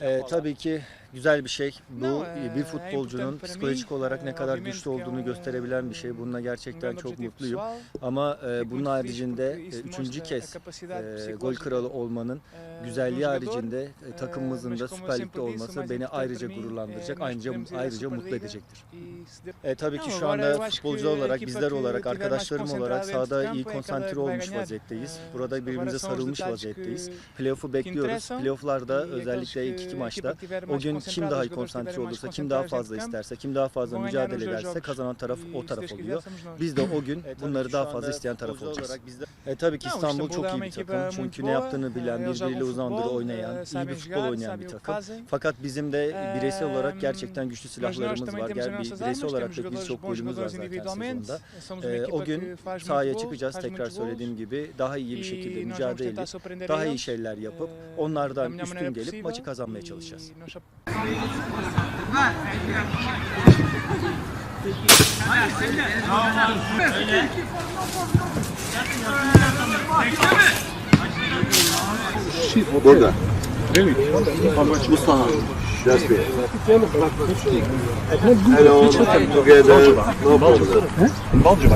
Ee, tabii ki güzel bir şey. Bu bir eh, futbolcunun psikolojik olarak ne eh, kadar güçlü olduğunu gösterebilen bir şey. Bununla gerçekten çok mutluyum. Ama e, bunun muito feliz haricinde porque e, üçüncü kez e, gol kralı olmanın güzelliği haricinde e, takımımızın da Süper Lig'de olması beni ayrıca gururlandıracak, ayrıca ayrıca mutlu edecektir. e E, tabii ki şu anda a olarak, bizler olarak, arkadaşlarım olarak sahada iyi konsantre olmuş vaziyetteyiz. Burada birbirimize sarılmış vaziyetteyiz. Playoff'u bekliyoruz. Playoff'larda E özellikle ilk iki a maçta o gün kim daha iyi konsantre olursa, kim daha fazla isterse, kim daha fazla mücadele ederse kazanan taraf o taraf oluyor. Biz de o gün bunları daha fazla isteyen taraf olacağız. E tabii ki İstanbul çok iyi bir takım. Çünkü ne yaptığını bilen, eles jogam birbiriyle uzandığı futebol, oynayan, iyi bir futbol oynayan bir takım. Fakat bizim de bireysel olarak gerçekten güçlü silahlarımız var. Gel bireysel olarak da birçok bons golümüz var zaten sezonda. Equipa o gün sahaya çıkacağız tekrar söylediğim gibi daha iyi bir E şekilde mücadele edip daha iyi şeyler yapıp onlardan da melhor üstün maneira gelip possível. maçı kazanmaya E çalışacağız. nós Burada. Mustafa. Just be. Hello, together. No problem.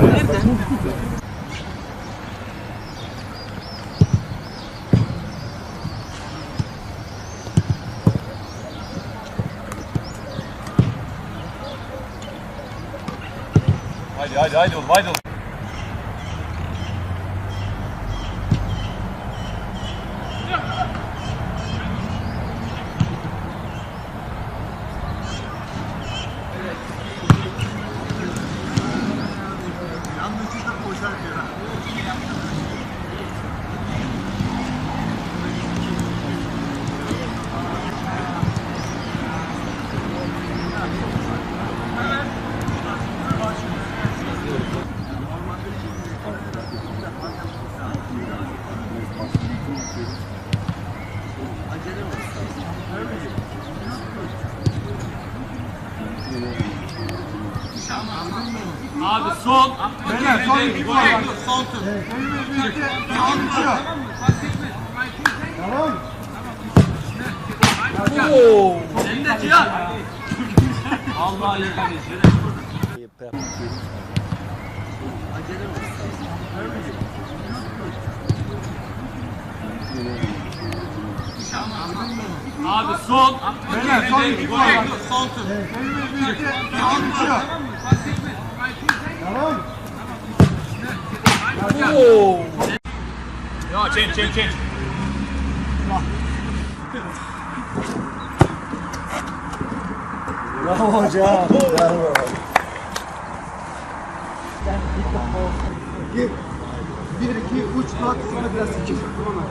Haydi haydi haydi oğlum haydi oğlum. Abi son. Beyler son iki var. Son tur. Tamam. Sen de Cihan. Allah Allah. Abi son. Beyler son iki var. Son tur. Ya change change change. Bravo hocam. Bravo. Bir, iki, üç, dört, sonra biraz sekiz. Tamam?